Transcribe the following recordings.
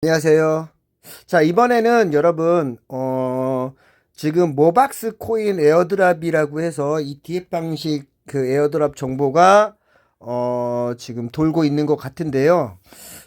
안녕하세요. 자, 이번에는 여러분, 어, 지금 모박스 코인 에어드랍이라고 해서 ETF 방식 그 에어드랍 정보가, 어, 지금 돌고 있는 것 같은데요.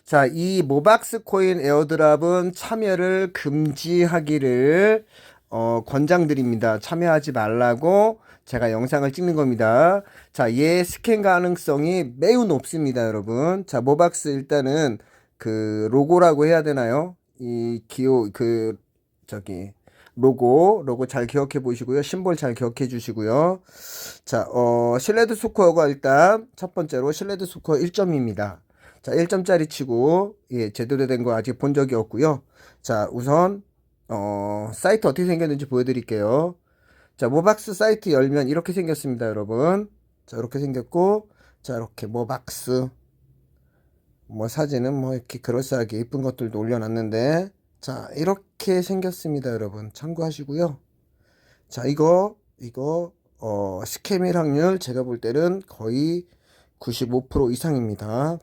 자, 이 모박스 코인 에어드랍은 참여를 금지하기를, 어, 권장드립니다. 참여하지 말라고 제가 영상을 찍는 겁니다. 자, 얘 스캔 가능성이 매우 높습니다, 여러분. 자, 모박스 일단은 그 로고라고 해야 되나요? 이 기호 그 저기 로고 로고 잘 기억해 보시고요. 심볼 잘 기억해 주시고요. 자, 어 실레드 스코어가 일단 첫 번째로 실레드 스코어 1점입니다. 자, 1점짜리 치고 예, 제대로 된 거 아직 본 적이 없고요. 자, 우선 어 사이트 어떻게 생겼는지 보여 드릴게요. 자, 모박스 사이트 열면 이렇게 생겼습니다, 여러분. 자, 이렇게 생겼고 자, 이렇게 모박스 뭐 사진은 뭐 이렇게 그럴싸하게 예쁜 것들도 올려놨는데 자 이렇게 생겼습니다 여러분. 참고하시고요. 자 이거 이거 어 스캠일 확률 제가 볼 때는 거의 95% 이상입니다.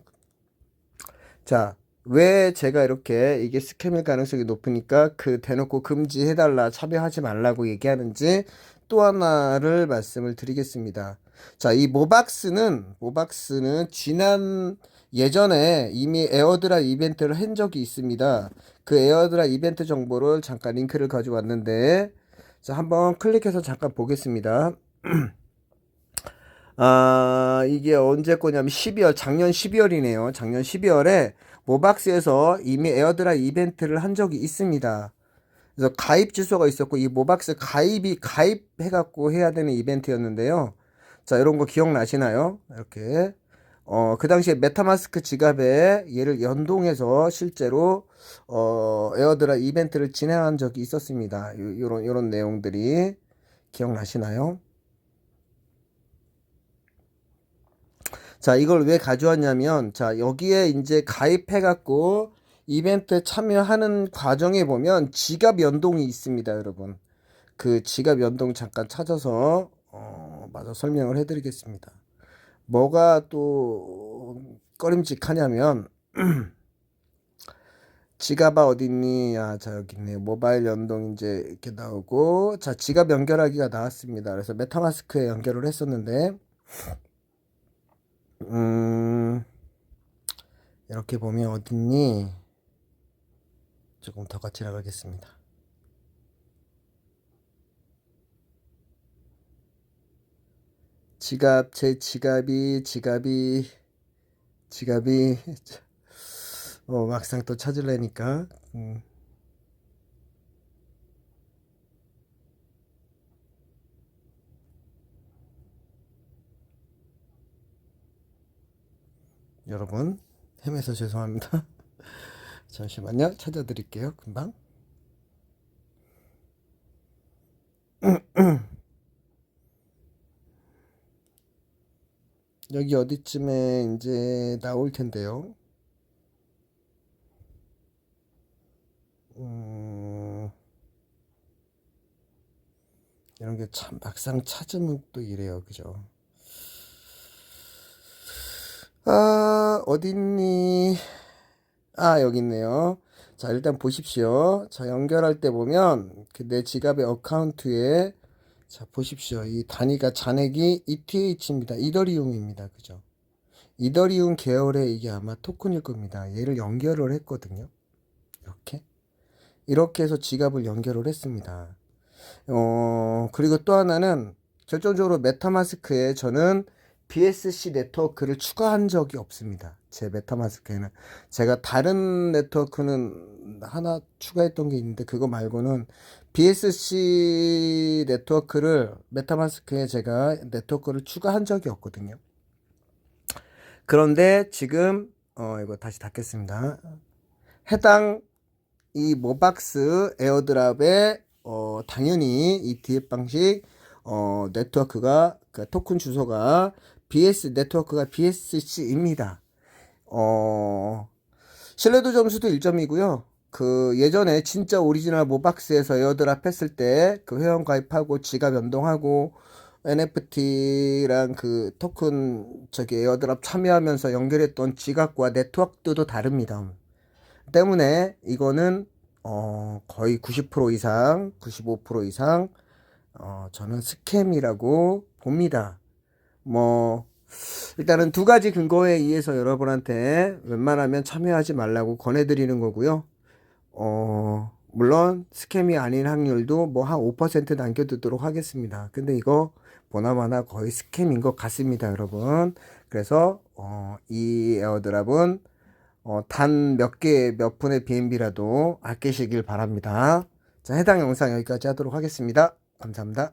자 왜 제가 이렇게 이게 스캠일 가능성이 높으니까 그 대놓고 금지해달라 참여하지 말라고 얘기하는지 또 하나를 말씀을 드리겠습니다 자 이 모박스는 모박스는 지난 예전에 이미 에어드랍 이벤트를 한 적이 있습니다. 그 에어드랍 이벤트 정보를 잠깐 링크를 가져왔는데, 자, 한번 클릭해서 잠깐 보겠습니다. 아, 이게 언제 거냐면 12월, 작년 12월이네요. 작년 12월에 모박스에서 이미 에어드랍 이벤트를 한 적이 있습니다. 그래서 가입 주소가 있었고, 이 모박스 가입이 가입해갖고 해야 되는 이벤트였는데요. 자, 이런 거 기억나시나요? 이렇게. 어, 그 당시에 메타마스크 지갑에 얘를 연동해서 실제로 어, 에어드랍 이벤트를 진행한 적이 있었습니다. 요, 요런 요런 내용들이 기억나시나요? 자, 이걸 왜 가져왔냐면 자, 여기에 이제 가입해 갖고 이벤트 참여하는 과정에 보면 지갑 연동이 있습니다, 여러분. 그 지갑 연동 잠깐 찾아서 어, 마저 설명을 해 드리겠습니다. 뭐가 또 꺼림직하냐면 지갑아 어딨니? 아, 자 여기 있네. 모바일 연동 이제 이렇게 나오고 자 지갑 연결하기가 나왔습니다. 그래서 메타마스크에 연결을 했었는데 음 이렇게 보면 어딨니? 조금 더 같이 나가겠습니다. 지갑 제 지갑이 지갑이 지갑이. 어 막상 또 찾으려니까. 음. 여러분 헤매서 죄송합니다. 잠시만요. 찾아드릴게요 금방 여기 어디쯤에 이제 나올 텐데요. 음, 이런 게 참 막상 찾으면 또 이래요. 그죠? 아, 어딨니? 아, 여기 있네요. 자, 일단 보십시오. 자, 연결할 때 보면 그 내 지갑의 어카운트에 자, 보십시오. 이 단위가 잔액이 ETH입니다. 이더리움입니다. 그죠? 이더리움 계열의 이게 아마 토큰일 겁니다. 얘를 연결을 했거든요. 이렇게. 이렇게 해서 지갑을 연결을 했습니다. 어, 그리고 또 하나는 결정적으로 메타마스크에 저는 BSC 네트워크를 추가한 적이 없습니다. 제 메타마스크에는. 제가 다른 네트워크는 하나 추가했던 게 있는데 그거 말고는 BSC 네트워크를 메타마스크에 제가 네트워크를 추가한 적이 없거든요. 그런데 지금 어 이거 다시 닫겠습니다. 해당 이 모박스 에어드랍에 어 당연히 ETF 방식 어 네트워크가 그 토큰 주소가 BS 네트워크가 BSC입니다. 어 신뢰도 점수도 1점이고요. 그 예전에 진짜 오리지널 모박스에서 에어드랍 했을 때 그 회원 가입하고 지갑 연동하고 NFT랑 그 토큰 저기 에어드랍 참여하면서 연결했던 지갑과 네트워크도 다릅니다. 때문에 이거는 어, 거의 90% 이상, 95% 이상 어, 저는 스캠이라고 봅니다. 뭐 일단은 두 가지 근거에 의해서 여러분한테 웬만하면 참여하지 말라고 권해드리는 거고요. 어, 물론 스캠이 아닌 확률도 뭐 한 5% 남겨두도록 하겠습니다. 근데 이거 보나마나 거의 스캠인 것 같습니다, 여러분. 그래서 어, 이 에어드랍은 어, 단 몇 개, 몇 분의 BNB라도 아끼시길 바랍니다. 자, 해당 영상 여기까지 하도록 하겠습니다. 감사합니다.